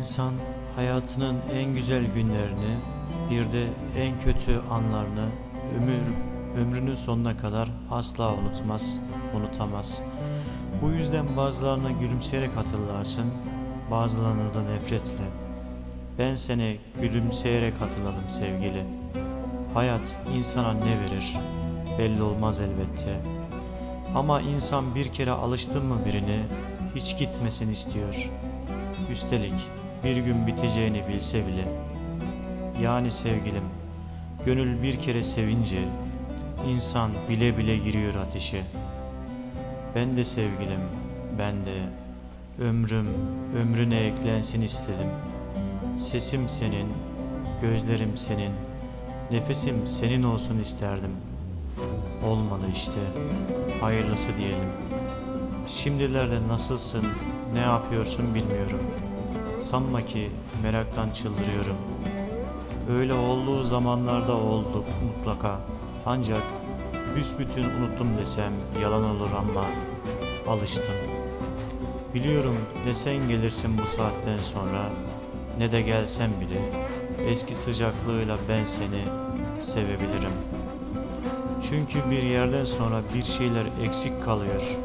İnsan hayatının en güzel günlerini bir de en kötü anlarını ömür ömrünün sonuna kadar asla unutmaz, unutamaz. Bu yüzden bazılarına gülümseyerek hatırlarsın, bazılarına da nefretle. Ben seni gülümseyerek hatırladım sevgili. Hayat insana ne verir belli olmaz elbette. Ama insan bir kere alıştı mı birini hiç gitmesin istiyor. Üstelik bir gün biteceğini bilse bile. Yani sevgilim, gönül bir kere sevince insan bile bile giriyor ateşe. Ben de sevgilim, ben de ömrüm ömrüne eklensin istedim. Sesim senin, gözlerim senin, nefesim senin olsun isterdim. Olmadı işte, hayırlısı diyelim. Şimdilerde nasılsın, ne yapıyorsun bilmiyorum. Sanma ki meraktan çıldırıyorum. Öyle olduğu zamanlarda olduk mutlaka. Ancak büsbütün unuttum desem yalan olur ama alıştım. Biliyorum ne sen gelirsin bu saatten sonra ne de gelsem bile eski sıcaklığıyla ben seni sevebilirim. Çünkü bir yerden sonra bir şeyler eksik kalıyor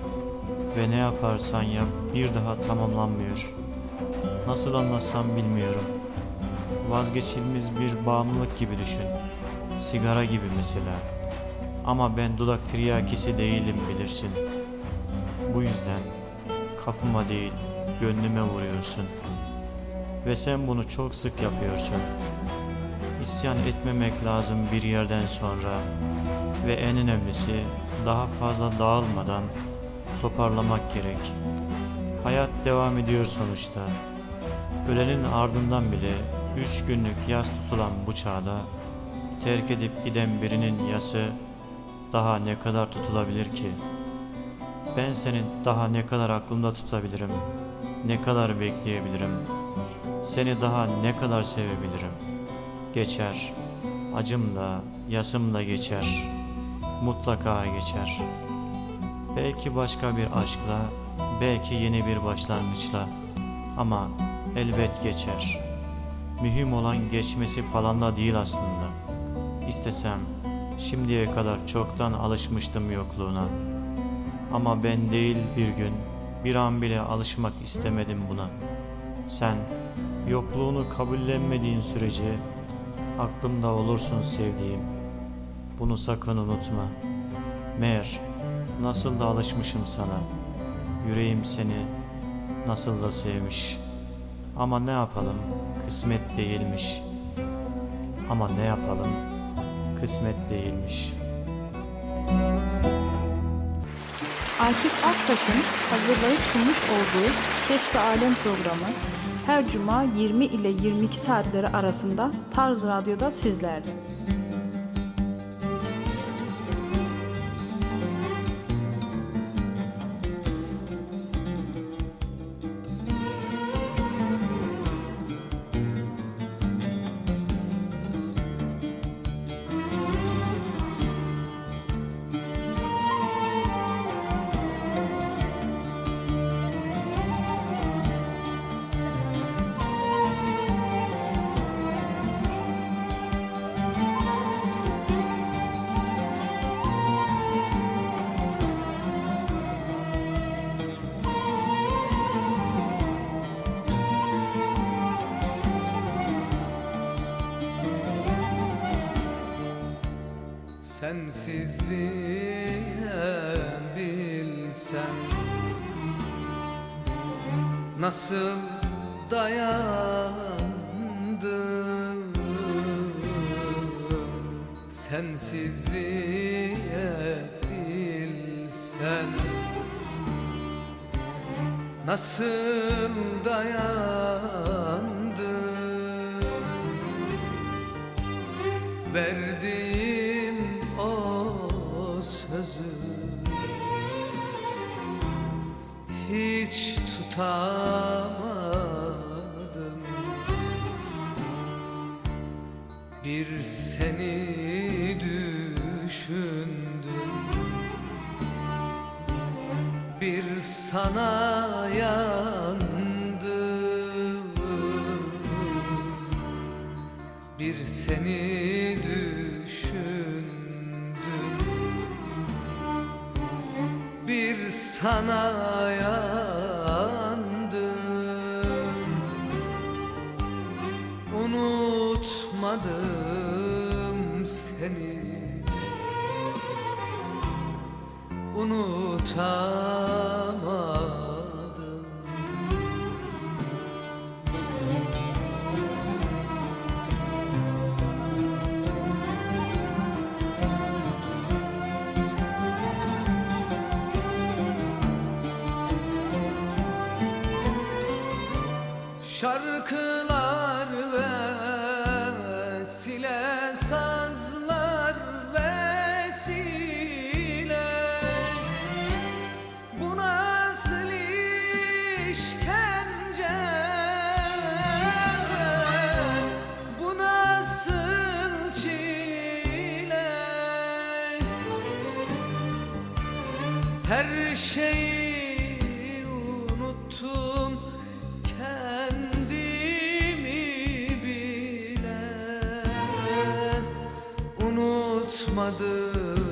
ve ne yaparsan yap bir daha tamamlanmıyor. Nasıl anlatsam bilmiyorum. Vazgeçilmez bir bağımlılık gibi düşün. Sigara gibi mesela. Ama ben dudak tiryakisi değilim bilirsin. Bu yüzden kapıma değil gönlüme vuruyorsun. Ve sen bunu çok sık yapıyorsun. İsyan etmemek lazım bir yerden sonra. Ve en önemlisi daha fazla dağılmadan toparlamak gerek. Hayat devam ediyor sonuçta. Ölenin ardından bile üç günlük yas tutulan bu çağda terk edip giden birinin yası daha ne kadar tutulabilir ki? Ben senin daha ne kadar aklımda tutabilirim? Ne kadar bekleyebilirim? Seni daha ne kadar sevebilirim? Geçer. Acım da, yasım da geçer. Mutlaka geçer. Belki başka bir aşkla, belki yeni bir başlangıçla. Ama elbet geçer. Mühim olan geçmesi falan da değil aslında. İstesem şimdiye kadar çoktan alışmıştım yokluğuna. Ama ben değil bir gün bir an bile alışmak istemedim buna. Sen yokluğunu kabullenmediğin sürece aklımda olursun sevdiğim. Bunu sakın unutma. Meğer nasıl da alışmışım sana. Yüreğim seni nasıl da sevmiş. Ama ne yapalım kısmet değilmiş. Ama ne yapalım kısmet değilmiş. Akif Aktaş'ın hazırlayıp sunmuş olduğu Keşke Alem programı her cuma 20 ile 22 saatleri arasında Tarz Radyo'da sizlerle. Sensizliğe bilsen Nasıl dayandım Sensizliğe bilsen Nasıl dayandım Verdiğim Tutamadım. Bir seni düşündüm. Bir sana yandım. Seni düşündüm. Bir sana yandım Unutamadım. Şarkılar vesile sazlar her şeyi unuttum kendimi bile unutmadım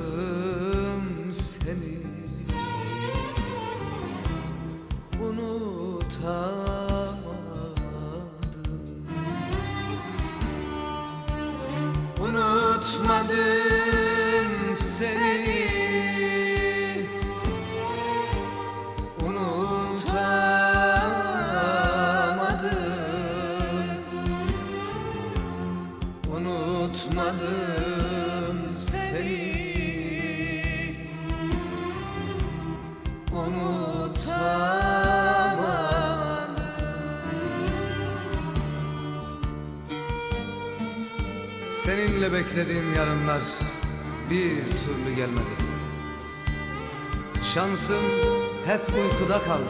Unutmadım seni. Seninle beklediğim yarınlar bir türlü gelmedi. Şansım hep uykuda kaldı.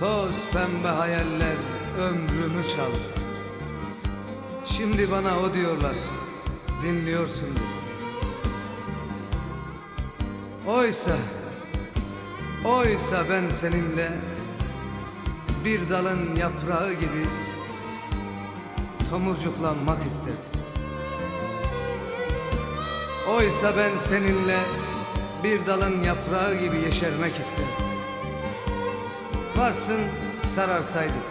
Toz pembe hayaller ömrümü çaldı Şimdi bana o diyorlar. Dinliyorsundur. Oysa Oysa ben seninle bir dalın yaprağı gibi tomurcuklanmak isterdim. Oysa ben seninle bir dalın yaprağı gibi yeşermek isterdim. Varsın sararsaydık.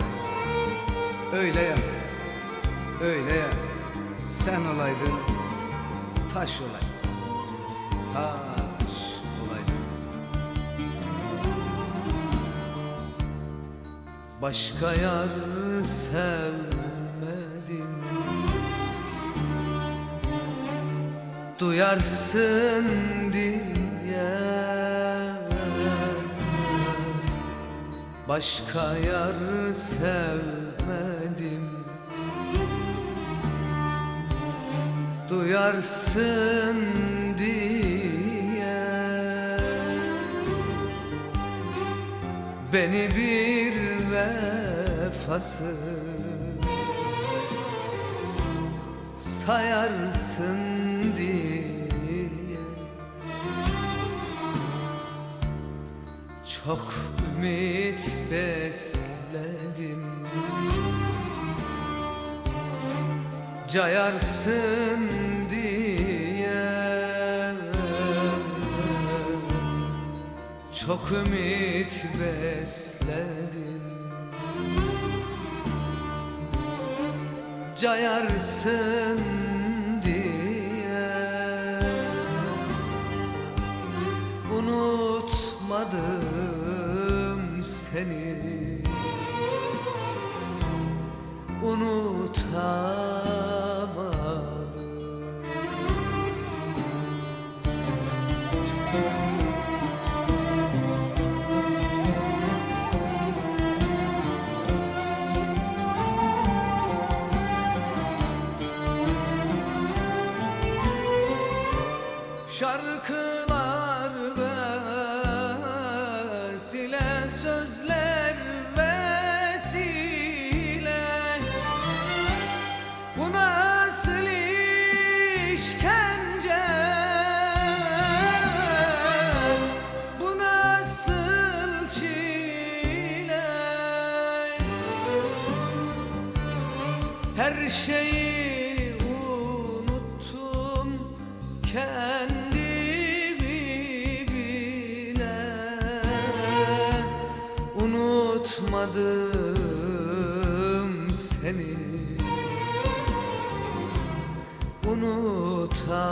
Öyle ya Öyle ya. Sen olaydın Taş olaydın Taş olaydın Başka yar sevmedim. Duyarsın diye. Başka yar sevmedim Duyarsın diye. Beni bir vefasız sayarsın diye. Çok ümit besledim. Cayarsın Çok ümit besledim. Cayarsın diye. Unutmadım seni. Unutamadım Şarkılar vesile sözler vesile. Bu nasıl işkence? Bu nasıl çile? Her şeyi unutmadım seni unutamadım.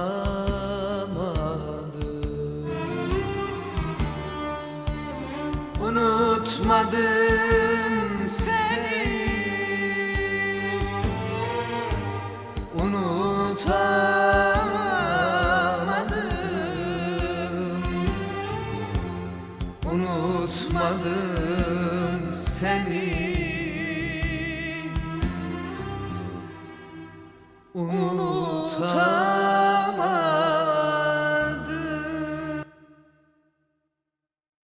Unutmadım seni